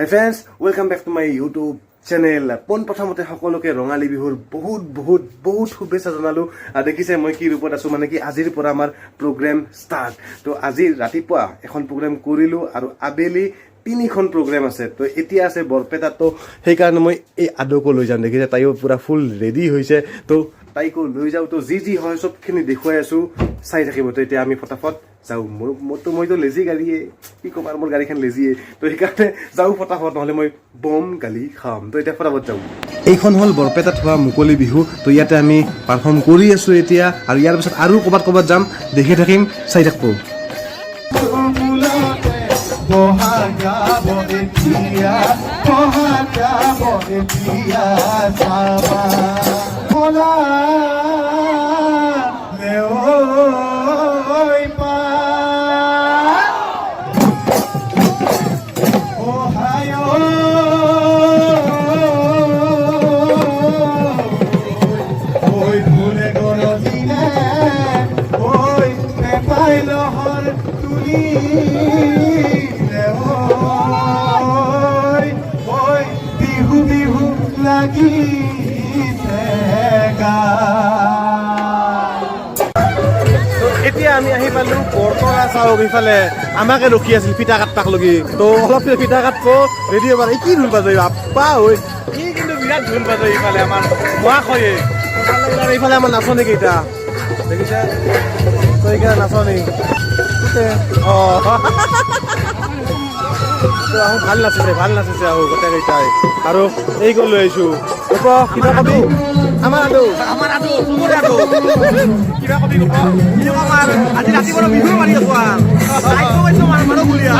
Hi friends welcome back to my YouTube channel পোনপ্ৰথমতে সকলোকে ৰঙালী বিহুৰ বহুত বহুত বহুত শুভেচ্ছা জনালোঁ। দেখিছে মই কি ৰূপত আছোঁ মানে কি আজিৰ পৰা আমাৰ প্ৰগ্ৰেম ষ্টাৰ্ট তো আজি ৰাতিপুৱা এখন প্ৰগ্ৰেম কৰিলোঁ আৰু আবেলি তিনিখন প্ৰগ্ৰেম আছে। তো এতিয়া আছে বৰপেটাত তো সেইকাৰণে মই এই আদকো লৈ যাম। দেখিছে তাইও পূৰা ফুল ৰেডি হৈছে। তো তাইকো লৈ যাওঁ। তো যি যি হয়, চবখিনি দেখুৱাই আছোঁ। চাই থাকিব। তো এতিয়া আমি ফটাফট যাওঁ মোৰ মোৰতো মইতো লেজি গাড়ীয়ে কি ক'ম আৰু মোৰ গাড়ীখন লেজিয়ে। তো সেইকাৰণে যাওঁ ফটাফট নহ'লে মই বম গালি খাম। তো এতিয়া ফটাফট যাওঁ। এইখন হ'ল বৰপেটাত হোৱা মুকলি বিহু। তো ইয়াতে আমি পাৰফৰ্ম কৰি আছোঁ এতিয়া আৰু ইয়াৰ পিছত আৰু ক'ৰবাত ক'ৰবাত যাম। দেখি থাকিম চাই থাকিব Oi, এতিয়া আমি আহি পালো বৰতলা চাওক ইফালে আমাকে ৰখি আছিল ফিটা কাটপাক লগি। তো অলপ ফিটা কাটব ৰেডি হ'ব কি ঢোল বাজে ঐ কিন্তু বিৰাট ঢোল বাজে ইফালে আমাৰ মোৱা খয়ে আমাৰ নাচনী কেইটা। দেখিছে? তো এইকেইটা নাচনী অঁ। তো আহো ভালো নাচিছে ভালো নাচিছে আহো গোটেইকেইটাই আৰু এই গ'ল লৈ আহিছোঁ হ'ব কিবা কবি? আমাৰ আদৌ। আমাৰ আদু চবৰে আদু। কিবা কবি কব কি কম আৰু আজি ৰাতিপুৱা বিহু মাৰি আছো আৰু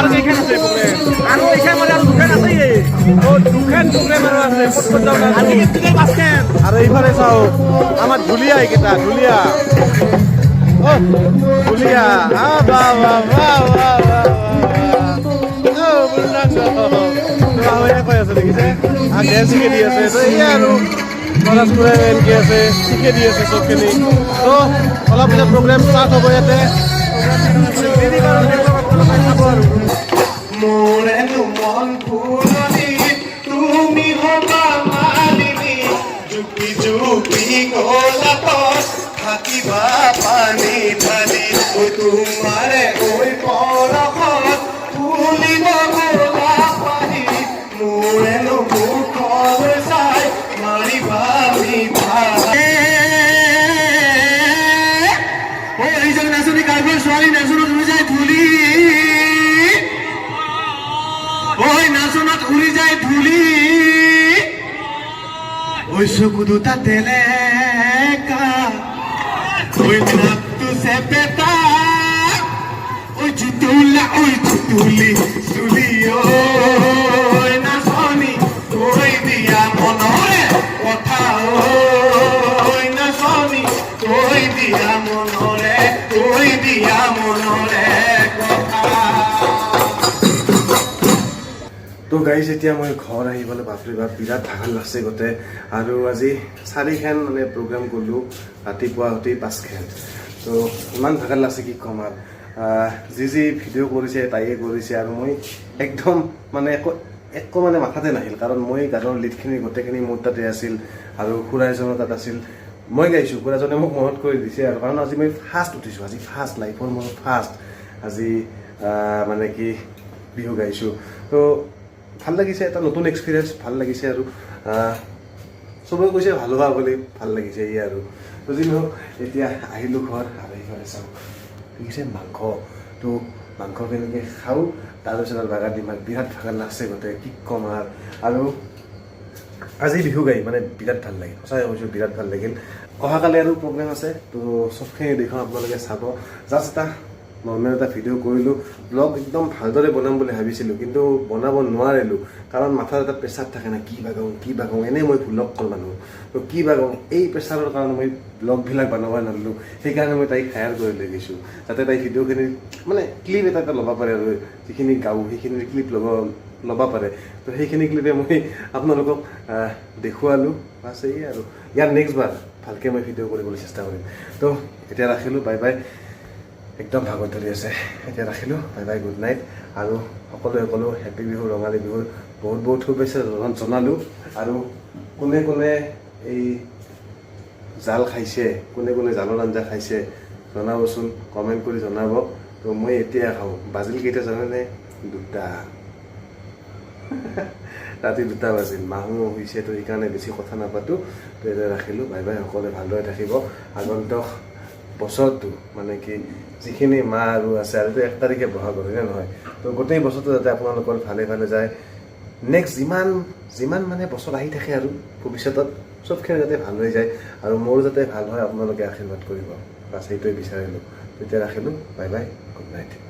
আছে এইখন মানে আৰু দুখন আছে আৰু এইফালে চাওঁ আমাৰ ঢুলীয়া এইকেইটা ঢুলীয়া। ঢুলীয়া। আ বা বা বা বা বা। আছে, দেখিছে? আৰু ডেন্স শিকাই দি আছে। তো এয়া আৰু গণেশপুৰে এনেকৈ আছে শিকাই দি আছে চবখিনি। তো অলপ পিছত প্ৰগ্ৰেম ষ্টাৰ্ট হ'ব ইয়াতে। দেৰি বাৰু দেখুৱাব আপোনালোকে উৰি যায় ধূলি ঐ চকু দুটা তেলেকা ঐ নাকটো চেপেটা ঐ জুতুলা ঐ জুতুলি চুলি ঐ নাচনী কৈ দিয়া মনৰে কথা ঐ নাচনী কৈ দিয়া মনৰে কৈ দিয়া গাইজ, এতিয়া মই ঘৰ আহি পালোঁ বাপৰে বাপ বিৰাট ভাগৰ লাগছে গোটেই আৰু আজি চাৰিখন মানে প্ৰগ্ৰাম কৰিলোঁ ৰাতিপুৱা উঠি পাঁচখন। তো ইমান ভাগৰ লাগছে কি ক'ম আৰু। যি যি ভিডিঅ' কৰিছে, তাইয়ে কৰিছে আৰু মই একদম মানে একো একো মানে মাথাতে নাহিল। কাৰণ মই গানৰ লিডখিনি গোটেইখিনি মোৰ তাতে আছিল আৰু খুৰা এজনৰ তাত আছিল। মই গাইছোঁ খুৰাজনে মোক মনত কৰি দিছে আৰু। কাৰণ আজি মই ফাৰ্ষ্ট উঠিছোঁ, আজি ফাৰ্ষ্ট লাইফৰ মোৰ ফাৰ্ষ্ট আজি মানে কি বিহু গাইছোঁ। তো ভালো লাগিছে, এটা নতুন এক্সপিৰিয়েঞ্চ ভালো লাগিছে আৰু চবে কৈছে ভালো হোৱা বুলি, ভালো লাগিছে এই আৰু। তো যি নহওক, এতিয়া আহিলোঁ ঘৰ আৰু এইফালে চাওঁ। দেখিছে মাংস। তো মাংস কেনেকৈ খাওঁ তাৰপিছত আৰু বাগাৰ দিমাগ বিৰাট ভাগৰ লাগছে গোটেই, কি ক'ম আৰু। আজি বিহু গাই মানে বিৰাট ভালো লাগিল। সঁচাই কৈছোঁ, বিৰাট ভালো লাগিল। অহাকালি আৰু প্ৰগ্ৰেম আছে, তো চবখিনি দেখুৱাম, আপোনালোকে চাব। জাষ্ট এটা নৰ্মেল এটা ভিডিঅ' কৰিলোঁ ব্লগ একদম ভালদৰে বনাম বুলি ভাবিছিলোঁ, কিন্তু বনাব নোৱাৰিলোঁ, কাৰণ মাথাত এটা প্ৰেছাৰ থাকে না, কি বাগাওঁ কি বাগাওঁ এনেই মই ভুলক কল মানুহ তো কি বাগাওঁ এই প্ৰেছাৰৰ কাৰণে মই ব্লগবিলাক বনাব নোৱাৰিলোঁ সেইকাৰণে মই তাইক হায়াৰ কৰি লৈ গৈছোঁ। যাতে তাই ভিডিঅ'খিনি মানে ক্লিপ এটা এটা ল'ব পাৰে আৰু, যিখিনি গাওঁ সেইখিনিৰ ক্লিপ ল'ব ল'ব পাৰে। তো সেইখিনি ক্লিপে মই আপোনালোকক দেখুৱালোঁ, বাছ এই আৰু। ইয়াৰ নেক্সট বাৰ, ভালকৈ মই ভিডিঅ' কৰিবলৈ চেষ্টা কৰিম। তো এতিয়া ৰাখিলোঁ বাই বাই একদম ভাগত ধৰি আছে। এতিয়া ৰাখিলোঁ বাই বাই গুড নাইট আৰু সকলোৱে ক'লোঁ হেপী বিহু ৰঙালী বিহুৰ বহুত বহুত শুভেচ্ছা জন- জনালোঁ। আৰু কোনে কোনে এই জাল খাইছে কোনে কোনে জালৰ আঞ্জা খাইছে জনাবচোন। কমেণ্ট কৰি জনাব। তো মই এতিয়া খাওঁ। বাজিল কেইটা জানেনে? দুটা। ৰাতি দুটা বাজিল। মাহো হৈছে তো সেইকাৰণে বেছি কথা নাপাতো। তো এতিয়া ৰাখিলোঁ। বাই বাই সকলোৱে ভালদৰে থাকিব। আগন্তুক বছৰটো মানে কি যিখিনি মাহ আৰু আছে আৰু এক তাৰিখে বহাগ হয়নে নহয়? তো গোটেই বছৰটো যাতে আপোনালোকৰ ভালে ভালে যায়। নেক্সট যিমান যিমান মানে বছৰ আহি থাকে আৰু ভৱিষ্যতত চবখিনি যাতে ভাল হৈ যায় আৰু মোৰো যাতে ভাল হয় আপোনালোকে আশীৰ্বাদ কৰিব। বাছ সেইটোৱে বিচাৰিলোঁ। তেতিয়া ৰাখিলোঁ। Bye bye. Good night